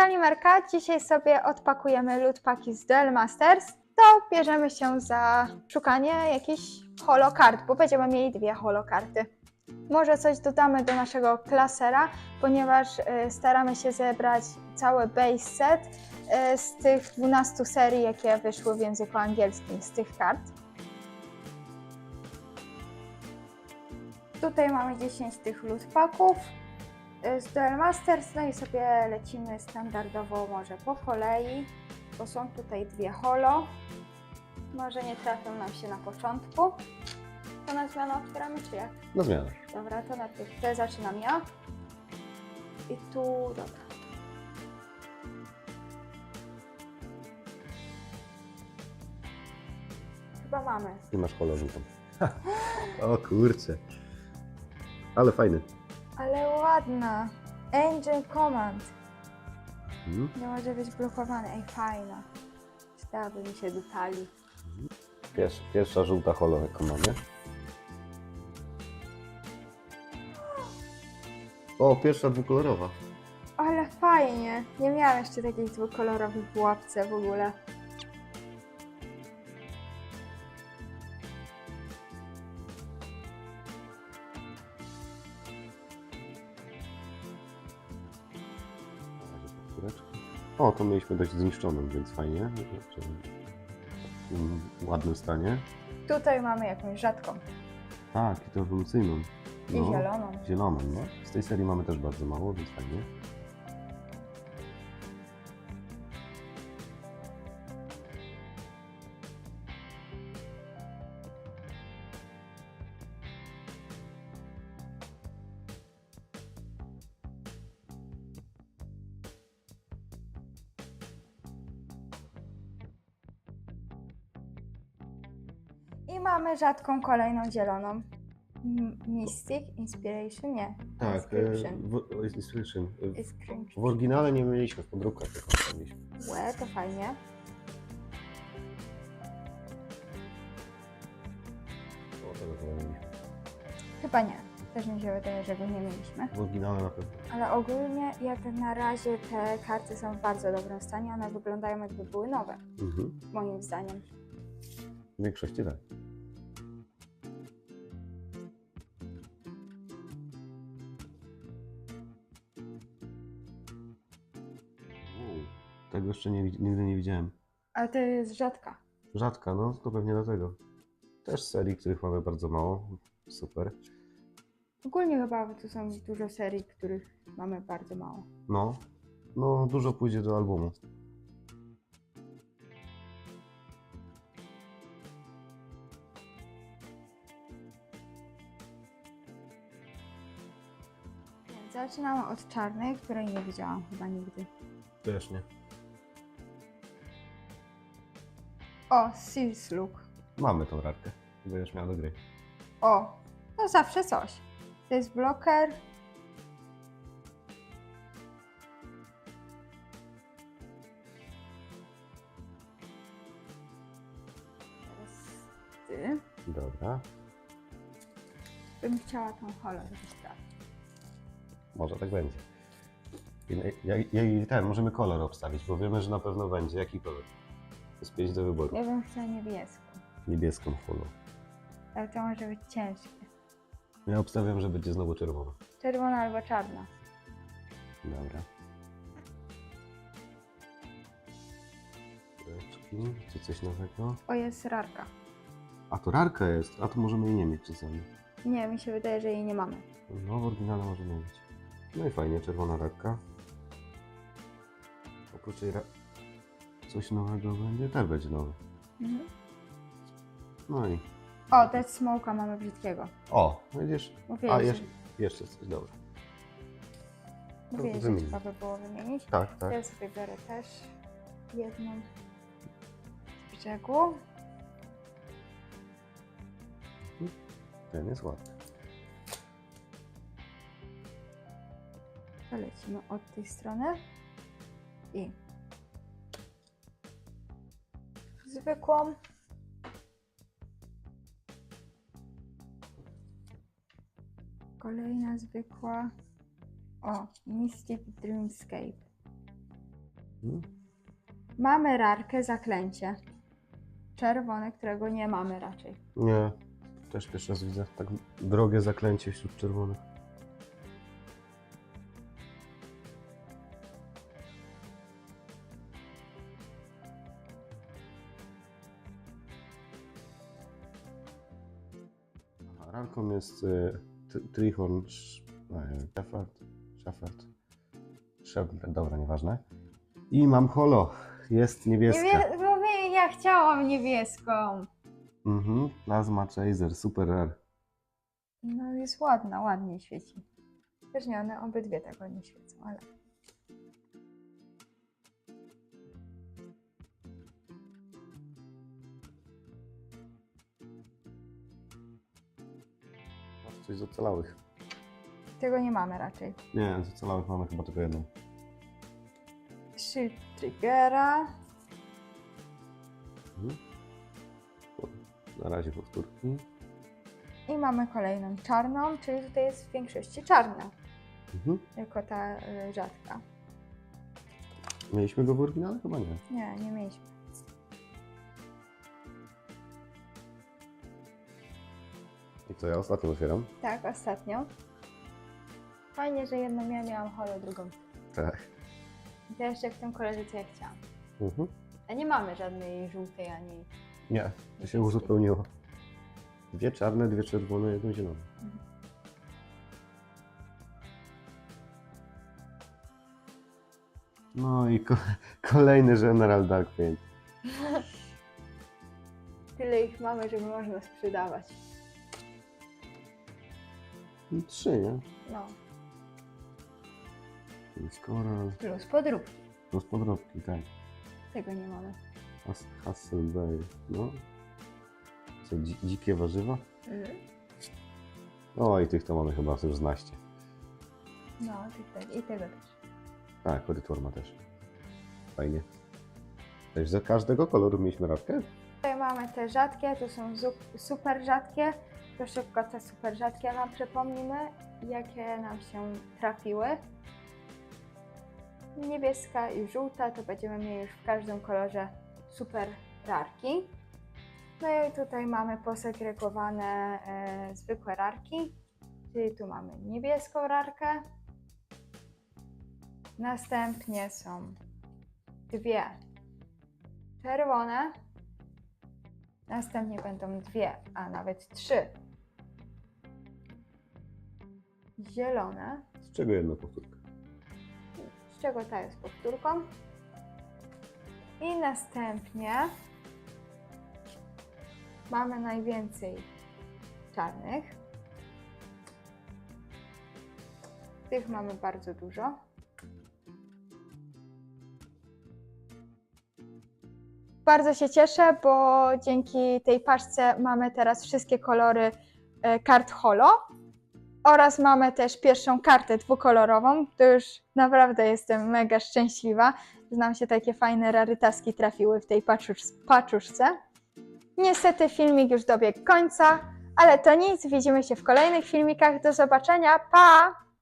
Kalimerka, dzisiaj sobie odpakujemy loot paki z Duel Masters. To bierzemy się za szukanie jakichś holokart, bo będziemy mieli dwie holokarty. Może coś dodamy do naszego klasera, ponieważ y, staramy się zebrać cały base set y, z tych 12 serii, jakie wyszły w języku angielskim z tych kart. Tutaj mamy 10 tych loot paków y, z Duel Masters, no i sobie lecimy standardowo może po kolei, bo są tutaj dwie holo. Może nie trafią nam się na początku. To na zmianę otwieramy czy jak? Na zmianę. Dobra, to najpierw te zaczynam ja. I tu, dobra. Chyba mamy. I masz kolor żółtą. o kurczę. Ale fajny. Ale ładna. Angel Command. Mhm. Nie może być blokowany. Ej, fajna. Przydałaby mi się do talii. Pierwsza, pierwsza żółta holo, jaką mamy. O, pierwsza dwukolorowa. Ale fajnie. Nie miałam jeszcze takich dwukolorowych w łapce w ogóle. O, to mieliśmy dość zniszczoną, więc fajnie. W ładnym stanie. Tutaj mamy jakąś rzadką. Tak, i to ewolucyjną. I zieloną. Zieloną, no. Z tej serii mamy też bardzo mało, więc fajnie. I mamy rzadką kolejną zieloną. M- Mystic, Inspiration, nie. Tak, Inscription. w, Inscription. W, Inscription. w oryginale nie mieliśmy, w podróbkach tylko mieliśmy. Łe, to fajnie. O, tego chyba mieliśmy. Chyba nie. Też mi się wydaje, że go nie mieliśmy. W oryginale na pewno. Ale ogólnie jak na razie te karty są w bardzo dobrym stanie. One wyglądają jakby były nowe, Mhm. moim zdaniem. W większości tak. Tego jeszcze nie, nigdy nie widziałem. Ale to jest rzadka. Rzadka, no to pewnie dlatego. Też serii, których mamy bardzo mało. Super. Ogólnie chyba tu są dużo serii, których mamy bardzo mało. No, no dużo pójdzie do albumu. Zaczynamy od czarnej, której nie widziałam chyba nigdy. Też nie. O, Seals Look. Mamy tą rarkę. Będziesz miała do gry. O, to zawsze coś. To jest bloker. Teraz ty. Dobra. Bym chciała tą holę sprawdzić. Może tak będzie. I, ja, ja, i ten, możemy kolor obstawić, bo wiemy, że na pewno będzie. Jaki kolor? Jest pięć do wyboru. Ja bym chciała niebieską, Niebieską holo. ale to może być ciężkie. Ja obstawiam, że będzie znowu czerwona. Czerwona albo czarna. Dobra. Kuleczki, czy coś nowego? O, jest rarka. A to rarka jest, a to możemy jej nie mieć czasami. Nie, mi się wydaje, że jej nie mamy. No, w oryginale możemy mieć. No i fajnie, czerwona rarka. Oprócz ra... coś nowego będzie? Też będzie nowy. Mhm. No i... O, Dead Smoke'a mamy brzydkiego. O, widzisz? A, jeszcze, jeszcze coś, dobra. Mówiłeś, że trzeba by było wymienić. Tak, tak. Ja sobie biorę też jedną z brzegu. Ten jest ładny. To lecimy od tej strony i zwykłą. Kolejna zwykła. O, Mystic Dreamscape. Mhm. Mamy rarkę zaklęcie. Czerwone, którego nie mamy raczej. Nie, też pierwszy raz widzę tak drogie zaklęcie wśród czerwonych. Aha, Rarką jest T- Trihorn Shepard, Shepard, Shepard, dobra, nieważne. I mam holo, jest niebieska. Niebie- mówię, ja chciałam niebieską. Mhm, Plasma Chaser, super rare. No jest ładna, ładnie świeci. Też nie, one obydwie tego nie świecą, ale... coś z ocalałych. Tego nie mamy raczej. Nie, z ocalałych mamy chyba tylko jedną. Shield Triggera. Mhm. Na razie powtórki. I mamy kolejną czarną, czyli tutaj jest w większości czarna, Mhm. jako ta y, rzadka. Mieliśmy go w oryginale? Chyba nie. Nie, nie mieliśmy. Co, ja ostatnio otwieram? Tak, ostatnio. Fajnie, że jedną ja miałam holo, drugą. Tak. I to jeszcze w tym kolorze, co ja chciałam. Mhm. A nie mamy żadnej żółtej ani... Nie, to się uzupełniło. Dwie czarne, dwie czerwone, jedno zielone. Mhm. No i ko kolejny General Dark Paint. Tyle ich mamy, żeby można sprzedawać. I Trzy, nie? No, Jest Coral, plus podróbki. plus podrobki, tak. Tego nie mamy. Hus Hustle Bay, no. Co, dzi dzikie warzywa? Mhm. O, i tych to mamy chyba już znaście. No, tych też. I tego też. Tak, korytor ma też. Fajnie. Też za każdego koloru mieliśmy radkę? Tutaj mamy te rzadkie, to są zu- super rzadkie. To szybko te super rzadkie Wam przypomnimy, jakie nam się trafiły. Niebieska i żółta to będziemy mieli już w każdym kolorze super rarki. No i tutaj mamy posegregowane e, zwykłe rarki, czyli tu mamy niebieską rarkę. Następnie są dwie czerwone. Następnie będą dwie, a nawet trzy zielone, Z czego jedna powtórka? z czego ta jest powtórką. I następnie mamy najwięcej czarnych. Tych mamy bardzo dużo. Bardzo się cieszę, bo dzięki tej paczce mamy teraz wszystkie kolory e, kart holo oraz mamy też pierwszą kartę dwukolorową. To już naprawdę jestem mega szczęśliwa, że nam się takie fajne rarytaski trafiły w tej paczusz- paczuszce. Niestety filmik już dobiegł końca, ale to nic, widzimy się w kolejnych filmikach. Do zobaczenia, pa!